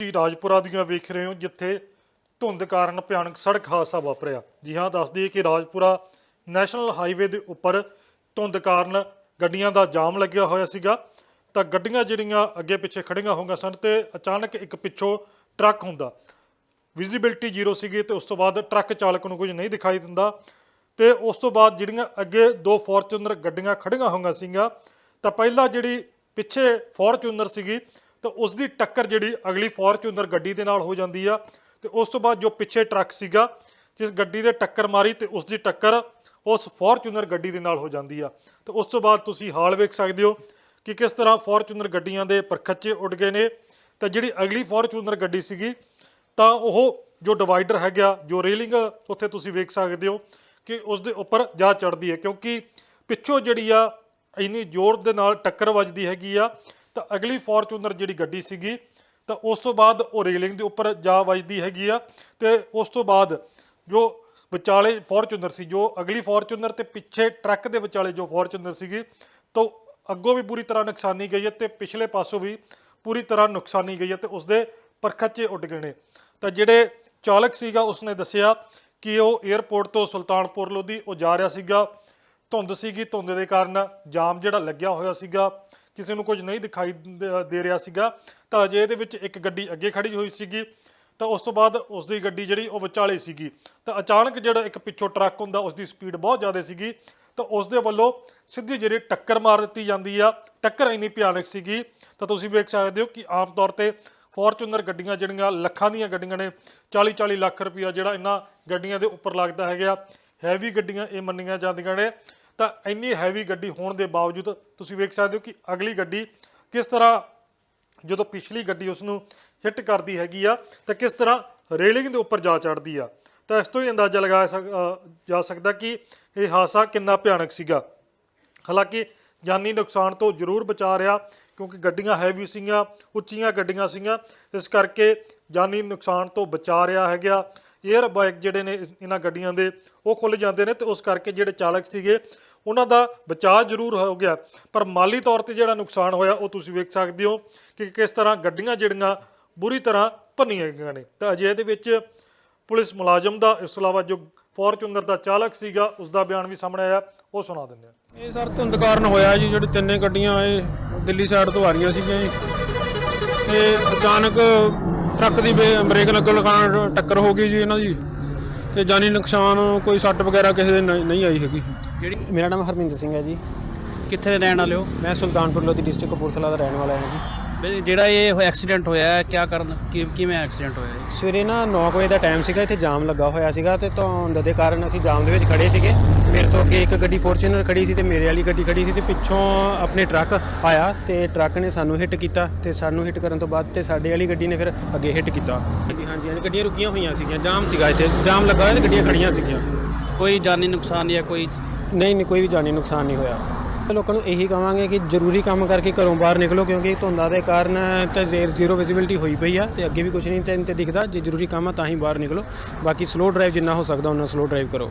ਤੁਸੀਂ ਰਾਜਪੁਰਾ ਦੀਆਂ ਵੇਖ ਰਹੇ ਹੋ, ਜਿੱਥੇ ਧੁੰਦ ਕਾਰਨ ਭਿਆਨਕ ਸੜਕ ਹਾਦਸਾ ਵਾਪਰਿਆ। ਜੀ ਹਾਂ, ਦੱਸ ਦਈਏ ਕਿ ਰਾਜਪੁਰਾ ਨੈਸ਼ਨਲ ਹਾਈਵੇ ਦੇ ਉੱਪਰ ਧੁੰਦ ਕਾਰਨ ਗੱਡੀਆਂ ਦਾ ਜਾਮ ਲੱਗਿਆ ਹੋਇਆ ਸੀਗਾ। ਤਾਂ ਗੱਡੀਆਂ ਜਿਹੜੀਆਂ ਅੱਗੇ ਪਿੱਛੇ ਖੜੀਆਂ ਹੋਈਆਂ ਸਨ ਤੇ ਅਚਾਨਕ ਇੱਕ ਪਿੱਛੋਂ ਟਰੱਕ ਹੁੰਦਾ। ਵਿਜ਼ਿਬਿਲਟੀ ਜ਼ੀਰੋ ਸੀਗੀ ਤੇ ਉਸ ਤੋਂ ਬਾਅਦ ਟਰੱਕ ਚਾਲਕ ਨੂੰ ਕੁਝ ਨਹੀਂ ਦਿਖਾਈ ਦਿੰਦਾ। ਤੇ ਉਸ ਤੋਂ ਬਾਅਦ ਜਿਹੜੀਆਂ ਅੱਗੇ ਦੋ ਫੋਰਚੂਨਰ ਗੱਡੀਆਂ ਖੜੀਆਂ ਹੋਈਆਂ ਸੀਗੀਆਂ, ਤਾਂ ਪਹਿਲਾਂ ਜਿਹੜੀ ਪਿੱਛੇ ਫੋਰਚੂਨਰ ਸੀਗੀ ਤਾਂ ਉਸ ਦੀ ਟੱਕਰ ਜਿਹੜੀ ਅਗਲੀ ਫੋਰਚੂਨਰ ਗੱਡੀ ਦੇ ਨਾਲ ਹੋ ਜਾਂਦੀ ਆ ਤੇ ਉਸ ਤੋਂ ਬਾਅਦ ਜੋ ਪਿੱਛੇ ਟਰੱਕ ਸੀਗਾ, ਜਿਸ ਗੱਡੀ ਦੇ ਟੱਕਰ ਮਾਰੀ ਤੇ ਉਸ ਦੀ ਟੱਕਰ ਉਸ ਫੋਰਚੂਨਰ ਗੱਡੀ ਦੇ ਨਾਲ ਹੋ ਜਾਂਦੀ ਆ। ਤੇ ਉਸ ਤੋਂ ਬਾਅਦ ਤੁਸੀਂ ਹਾਲ ਵੇਖ ਸਕਦੇ ਹੋ ਕਿ ਕਿਸ ਤਰ੍ਹਾਂ ਫੋਰਚੂਨਰ ਗੱਡੀਆਂ ਦੇ ਪਰਖੱਚੇ ਉੱਡ ਗਏ ਨੇ। ਤਾਂ ਜਿਹੜੀ ਅਗਲੀ ਫੋਰਚੂਨਰ ਗੱਡੀ ਸੀਗੀ, ਤਾਂ ਉਹ ਜੋ ਡਿਵਾਈਡਰ ਹੈਗਾ, ਜੋ ਰੇਲਿੰਗ ਉੱਥੇ ਤੁਸੀਂ ਵੇਖ ਸਕਦੇ ਹੋ ਕਿ ਉਸ ਦੇ ਉੱਪਰ ਜਾ ਚੜਦੀ ਹੈ। ਕਿਉਂਕਿ ਪਿੱਛੋਂ ਜਿਹੜੀ ਆ, ਇੰਨੀ ਜ਼ੋਰ ਦੇ ਨਾਲ ਟੱਕਰ ਵੱਜਦੀ ਹੈਗੀ ਆ ਤਾਂ ਅਗਲੀ ਫੋਰਚੂਨਰ ਜਿਹੜੀ ਗੱਡੀ ਸੀਗੀ, ਤਾਂ ਉਸ ਤੋਂ ਬਾਅਦ ਉਹ ਰੇਲਿੰਗ ਦੇ ਉੱਪਰ ਜਾ ਵੱਜਦੀ ਹੈਗੀ ਆ ਤੇ ਉਸ ਤੋਂ ਬਾਅਦ ਜੋ ਵਿਚਾਲੇ ਫੋਰਚੂਨਰ ਸੀ, ਜੋ ਅਗਲੀ ਫੋਰਚੂਨਰ ਤੇ ਪਿੱਛੇ ਟਰੱਕ ਦੇ ਵਿਚਾਲੇ ਜੋ ਫੋਰਚੂਨਰ ਸੀਗੀ, ਤਾਂ ਅੱਗੋਂ ਵੀ ਪੂਰੀ ਤਰ੍ਹਾਂ ਨੁਕਸਾਨੀ ਗਈ ਹੈ ਤੇ ਪਿਛਲੇ ਪਾਸੋਂ ਵੀ ਪੂਰੀ ਤਰ੍ਹਾਂ ਨੁਕਸਾਨੀ ਗਈ ਹੈ ਤੇ ਉਸਦੇ ਪਰਖੱਚੇ ਉੱਡ ਗਏ ਨੇ। ਤਾਂ ਜਿਹੜੇ ਚਾਲਕ ਸੀਗਾ, ਉਸਨੇ ਦੱਸਿਆ ਕਿ ਉਹ 에ਅਰਪੋਰਟ ਤੋਂ ਸੁਲਤਾਨਪੁਰ ਲੋਧੀ ਉਹ ਜਾ ਰਿਹਾ ਸੀਗਾ। ਧੁੰਦ ਸੀਗੀ, ਧੁੰਦ ਦੇ ਕਾਰਨ ਜਾਮ ਜਿਹੜਾ ਲੱਗਿਆ ਹੋਇਆ ਸੀਗਾ। ਕਿਸੇ ਨੂੰ ਕੁਝ ਨਹੀਂ ਦਿਖਾਈ ਦੇ- ਰਿਹਾ ਸੀਗਾ, ਤਾਂ ਅਜੇ ਇਹਦੇ ਵਿੱਚ ਇੱਕ ਗੱਡੀ ਅੱਗੇ ਖੜੀ ਹੋਈ ਸੀਗੀ, ਤਾਂ ਉਸ ਤੋਂ ਬਾਅਦ ਉਸ ਦੀ ਗੱਡੀ ਜਿਹੜੀ ਉਹ ਵਿਚਾਲੇ ਸੀਗੀ। ਤਾਂ ਅਚਾਨਕ ਜਿਹੜਾ ਇੱਕ ਪਿੱਛੋਂ ਟਰੱਕ ਹੁੰਦਾ ਉਸ ਦੀ ਸਪੀਡ ਬਹੁਤ ਜ਼ਿਆਦਾ ਸੀਗੀ, ਤਾਂ ਉਸ ਦੇ ਵੱਲੋਂ ਸਿੱਧੀ ਜਿਹੜੀ ਟੱਕਰ ਮਾਰ ਦਿੱਤੀ ਜਾਂਦੀ ਆ, ਟੱਕਰ ਇੰਨੀ ਭਿਆਨਕ ਸੀਗੀ, ਤਾਂ ਤੁਸੀਂ ਵੇਖ ਸਕਦੇ ਹੋ ਕਿ ਆਮ ਤੌਰ ਤੇ ਫੋਰਚੂਨਰ ਗੱਡੀਆਂ ਜਿਹੜੀਆਂ, ਲੱਖਾਂ ਦੀਆਂ ਗੱਡੀਆਂ ਨੇ 40 40 ਲੱਖ ਰੁਪਇਆ ਜਿਹੜਾ ਇਹਨਾਂ ਗੱਡੀਆਂ ਦੇ ਉੱਪਰ ਲੱਗਦਾ ਹੈਗਾ, ਹੈਵੀ ਗੱਡੀਆਂ ਇਹ ਮੰਨੀਆਂ ਜਾਂਦੀਆਂ ਨੇ। ਤਾਂ ਇੰਨੀ ਹੈਵੀ ਗੱਡੀ ਹੋਣ ਦੇ ਬਾਵਜੂਦ ਤੁਸੀਂ ਵੇਖ ਸਕਦੇ ਹੋ ਕਿ ਅਗਲੀ ਗੱਡੀ ਕਿਸ ਤਰ੍ਹਾਂ ਜਦੋਂ ਪਿਛਲੀ ਗੱਡੀ ਉਸ ਨੂੰ ਹਿੱਟ ਕਰਦੀ ਹੈਗੀ ਆ, ਤਾਂ ਕਿਸ ਤਰ੍ਹਾਂ ਰੇਲਿੰਗ ਦੇ ਉੱਪਰ ਜਾ ਚੜਦੀ ਆ। ਤਾਂ ਇਸ ਤੋਂ ਹੀ ਅੰਦਾਜ਼ਾ ਲਗਾਇਆ ਸਕ- ਜਾ ਸਕਦਾ ਕਿ ਇਹ ਹਾਦਸਾ ਕਿੰਨਾ ਭਿਆਨਕ ਸੀਗਾ। ਹਾਲਾਂਕਿ ਜਾਨੀ ਨੁਕਸਾਨ ਤੋਂ ਜ਼ਰੂਰ ਬਚਾ ਰਿਹਾ, ਕਿਉਂਕਿ ਗੱਡੀਆਂ ਹੈਵੀ ਸੀਗੀਆਂ, ਉੱਚੀਆਂ ਗੱਡੀਆਂ ਸੀਗੀਆਂ, ਇਸ ਕਰਕੇ ਜਾਨੀ ਨੁਕਸਾਨ ਤੋਂ ਬਚਾ ਰਿਹਾ ਹੈਗਾ। 에ਅਰ ਬਾਈਕ ਜਿਹੜੇ ਨੇ ਇਹਨਾਂ ਗੱਡੀਆਂ ਦੇ, ਉਹ ਖੁੱਲ ਜਾਂਦੇ ਨੇ ਤੇ ਉਸ ਕਰਕੇ ਜਿਹੜੇ ਚਾਲਕ ਸੀਗੇ, ਉਹਨਾਂ ਦਾ ਬਚਾਅ ਜ਼ਰੂਰ ਹੋ ਗਿਆ। ਪਰ ਮਾਲੀ ਤੌਰ ਤੇ ਜਿਹੜਾ ਨੁਕਸਾਨ ਹੋਇਆ, ਉਹ ਤੁਸੀਂ ਵੇਖ ਸਕਦੇ ਹੋ ਕਿ ਕਿਸ ਤਰ੍ਹਾਂ ਗੱਡੀਆਂ ਜਿਹੜੀਆਂ ਬੁਰੀ ਤਰ੍ਹਾਂ ਭੰਨੀਆਂ ਗਈਆਂ ਨੇ। ਤਾਂ ਅਜੇ ਦੇ ਵਿੱਚ ਪੁਲਿਸ ਮੁਲਾਜ਼ਮ ਦਾ, ਇਸ ਤੋਂ ਇਲਾਵਾ ਜੋ ਫੋਰਚੂਨਰ ਦਾ ਚਾਲਕ ਸੀਗਾ, ਉਸ ਦਾ ਬਿਆਨ ਵੀ ਸਾਹਮਣੇ ਆਇਆ, ਉਹ ਸੁਣਾ ਦਿੰਦੇ ਆ ਇਹ ਸਰ ਧੁੰਦ ਕਾਰਨ ਹੋਇਆ ਜੀ, ਜਿਹੜੇ ਤਿੰਨੇ ਗੱਡੀਆਂ ਇਹ ਦਿੱਲੀ ਸਾਈਡ ਤੋਂ ਆ ਰਹੀਆਂ ਸੀਗੀਆਂ ਜੀ। ਤੇ ਅਚਾਨਕ ਟਰੱਕ ਦੀ ਬੇ- ਬ੍ਰੇਕ ਲੱਗਣ ਲਗਾਣ ਟੱਕਰ ਹੋ ਗਈ ਜੀ ਇਹਨਾਂ ਦੀ। ਤੇ ਜਾਨੀ ਨੁਕਸਾਨ ਕੋਈ ਸੱਟ ਵਗੈਰਾ ਕਿਸੇ ਦੇ ਨਹੀਂ ਨਹੀਂ ਆਈ ਹੈਗੀ। ਜਿਹੜੀ ਮੇਰਾ ਨਾਮ ਹਰਮਿੰਦਰ ਸਿੰਘ ਹੈ ਜੀ। ਕਿੱਥੇ ਦੇ ਰਹਿਣ ਵਾਲੇ ਹੋ? ਮੈਂ ਸੁਲਤਾਨਪੁਰ ਲੋਧੀ ਡਿਸਟ੍ਰਿਕਟ ਕਪੂਰਥਲਾ ਦਾ ਰਹਿਣ ਵਾਲਾ ਹਾਂ ਜੀ। ਜਿਹੜਾ ਇਹ ਐਕਸੀਡੈਂਟ ਹੋਇਆ ਹੈ ਕਿਆ ਕਰਨ ਕਿ- ਕਿਵੇਂ ਐਕਸੀਡੈਂਟ ਹੋਇਆ ਇਹ? ਸਵੇਰੇ ਨਾ 9 ਵਜੇ ਦਾ ਟਾਈਮ ਸੀਗਾ ਇੱਥੇ ਜਾਮ ਲੱਗਾ ਹੋਇਆ ਸੀਗਾ ਤੇ ਧੁੰਦ ਦੇ ਕਾਰਨ ਅਸੀਂ ਜਾਮ ਦੇ ਵਿੱਚ ਖੜੇ ਸੀਗੇ। ਮੇਰੇ ਤੋਂ ਅੱਗੇ ਇੱਕ ਗੱਡੀ ਫੋਰਚੂਨਰ ਖੜੀ ਸੀ ਤੇ ਮੇਰੇ ਵਾਲੀ ਗੱਡੀ ਖੜੀ ਸੀ ਤੇ ਪਿੱਛੋਂ ਆਪਣੇ ਟਰੱਕ ਆਇਆ ਤੇ ਟਰੱਕ ਨੇ ਸਾਨੂੰ ਹਿੱਟ ਕੀਤਾ ਤੇ ਸਾਨੂੰ ਹਿੱਟ ਕਰਨ ਤੋਂ ਬਾਅਦ ਤੇ ਸਾਡੇ ਵਾਲੀ ਗੱਡੀ ਨੇ ਫਿਰ ਅੱਗੇ ਹਿੱਟ ਕੀਤਾ। ਹਾਂਜੀ ਹਾਂਜੀ ਹਾਂਜੀ ਗੱਡੀਆਂ ਰੁਕੀਆਂ ਹੋਈਆਂ ਸੀਗੀਆਂ ਜਾਮ ਸੀਗਾ ਇੱਥੇ। ਜਾਮ ਲੱਗਾ ਹੋਇਆ ਤੇ ਗੱਡੀਆਂ ਖੜੀਆਂ ਸੀਗੀਆਂ। ਕੋਈ ਜਾਨੀ ਨੁਕਸਾਨ ਜਾਂ ਕੋਈ ਨਹੀਂ ਨਹੀਂ ਕੋਈ ਵੀ ਜਾਨੀ ਨੁਕਸਾਨ ਨਹੀਂ ਹੋਇਆ। ਲੋਕਾਂ ਨੂੰ ਇਹੀ ਕਹਾਂਗੇ ਕਿ ਜ਼ਰੂਰੀ ਕੰਮ ਕਰਕੇ ਘਰੋਂ ਬਾਹਰ ਨਿਕਲੋ, ਕਿਉਂਕਿ ਧੁੰਦਾਂ ਦੇ ਕਾਰਨ ਤਾਂ ਜ਼ੇਰ ਜ਼ੀਰੋ ਵਿਜ਼ਿਬਿਲਟੀ ਹੋਈ ਪਈ ਆ ਤੇ ਅੱਗੇ ਵੀ ਕੁਝ ਨਹੀਂ ਤੇ ਤੇ ਦਿਖਦਾ। ਜੇ ਜ਼ਰੂਰੀ ਕੰਮ ਆ ਤਾਂ ਹੀ ਬਾਹਰ ਨਿਕਲੋ। ਬਾਕੀ ਸਲੋ ਡਰਾਈਵ ਜਿੰਨਾ ਹੋ ਸਕਦਾ ਉਹਨਾਂ ਸਲੋ ਡਰਾਈਵ ਕਰੋ।